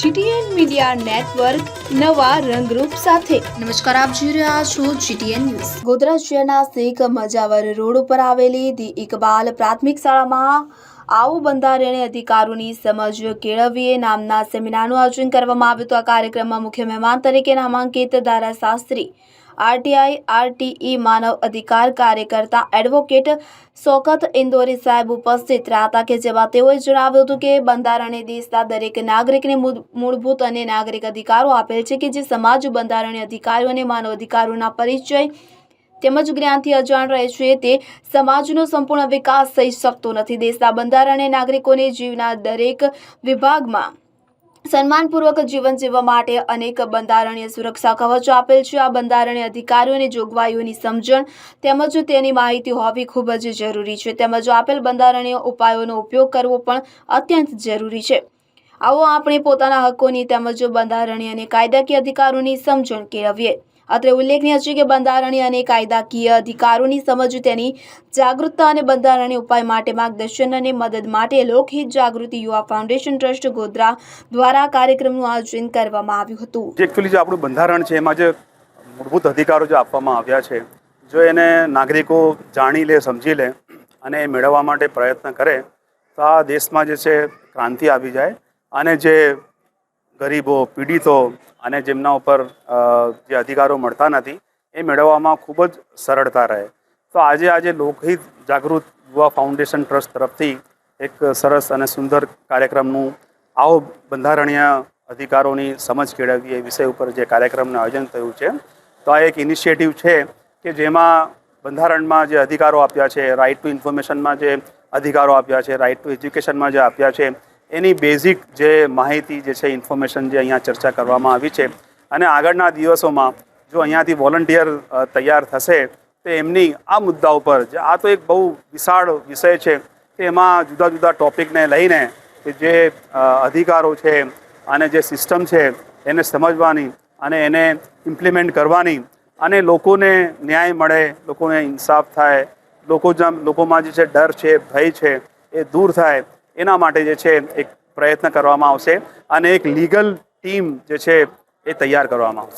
GTN media network નવા રંગરૂપ સાથે. નમસ્કાર આપ જોઈ રહ્યા છો જીટીએન ન્યૂઝ. ગોધરા શહેરના શેખ મજાવર રોડ ઉપર આવેલી ધી ઇકબાલ પ્રાથમિક શાળામાં આવો બંધારણીય અધિકારોની સમજ કેળવીએ નામના સેમિનારનું આયોજન કરવામાં આવ્યું હતું. આ કાર્યક્રમમાં મુખ્ય મહેમાન તરીકે નામાંકિત ધારાશાસ્ત્રી આરટીઆઈ, આરટીઈ માનવ અધિકાર કાર્યકર્તા એડવોકેટ સોકત ઇન્દોરી સાહેબ ઉપસ્થિત રહ્યા હતા કે જેમાં તેઓએ જણાવ્યું હતું કે બંધારણે દેશના દરેક નાગરિકને મૂળ- મૂળભૂત અને નાગરિક અધિકારો આપેલ છે કે જે સમાજ, બંધારણીય અધિકારો અને માનવ અધિકારોના પરિચય તેમજ જ્ઞાનથી અજાણ રહે છે તે સમાજનો સંપૂર્ણ વિકાસ થઈ શકતો નથી. દેશના બંધારણે નાગરિકોને જીવના દરેક વિભાગમાં સન્માનપૂર્વક જીવન જીવવા માટે અનેક બંધારણીય સુરક્ષા કવચો આપેલ છે. આ બંધારણીય અધિકારીઓની જોગવાઈઓની સમજણ તેમજ તેની માહિતી હોવી ખૂબ જ જરૂરી છે. તેમજ આપેલ બંધારણીય ઉપાયોનો ઉપયોગ કરવો પણ અત્યંત જરૂરી છે. આવો આપણે પોતાના હકોની તેમજ બંધારણીય અને કાયદાકીય અધિકારોની સમજણ કેળવીએ. અત્રે ઉલ્લેખનીય છે કે બંધારણીય અને કાયદાકીય અધિકારોની સમજ તેની જાગૃતતા અને બંધારણીય ઉપાય માટે માર્ગદર્શન અને મદદ માટે લોકહિત જાગૃતિ યુવા ફાઉન્ડેશન ટ્રસ્ટ ગોધરા દ્વારા કાર્યક્રમનું આયોજન કરવામાં આવ્યું હતું. એકચ્યુઅલી જે આપણું બંધારણ છે, એમાં જે મૂળભૂત અધિકારો જે આપવામાં આવ્યા છે, જો એને નાગરિકો જાણી લે, સમજી લે અને એ મેળવવા માટે પ્રયત્ન કરે, તો આ દેશમાં જે છે, ક્રાંતિ આવી જાય અને જે ગરીબો, પીડિતો અને જેમના ઉપર જે અધિકારો મળતા નથી, એ મેળવવામાં ખૂબ જ સરળતા રહે. તો આજે આજે લોકહિત જાગૃત યુવા ફાઉન્ડેશન ટ્રસ્ટ તરફથી એક સરસ અને સુંદર કાર્યક્રમનું આવો બંધારણીય અધિકારોની સમજ કેળવવી એ વિષય ઉપર જે કાર્યક્રમનું આયોજન થયું છે. તો આ એક ઇનિશિયેટિવ છે કે જેમાં બંધારણમાં જે અધિકારો આપ્યા છે રાઇટ ટુ ઇન્ફોર્મેશનમાં જે અધિકારો આપ્યા છે રાઇટ ટુ એજ્યુકેશનમાં જે આપ્યા છે એની બેઝિક જે માહિતી જે છે ઇન્ફોર્મેશન જે અહીંયા ચર્ચા કરવામાં આવી છે. અને આગળના દિવસોમાં જો અહીંયાથી વોલન્ટિયર તૈયાર થશે, તો એમની આ મુદ્દા ઉપર જે આ તો એક બહુ વિશાળ વિષય છે એમાં જુદા જુદા ટોપિકને લઈને કે જે અધિકારો છે અને જે સિસ્ટમ છે એને સમજવાની અને એને ઇમ્પ્લિમેન્ટ કરવાની અને લોકોને ન્યાય મળે, લોકોને ઇન્સાફ થાય, લોકો જેમ, લોકોમાં જે છે, ડર છે, ભય છે, એ દૂર થાય એના માટે જે છે એક પ્રયત્ન કરવામાં આવશે અને એક લીગલ ટીમ જે છે એ તૈયાર કરવામાં આવશે.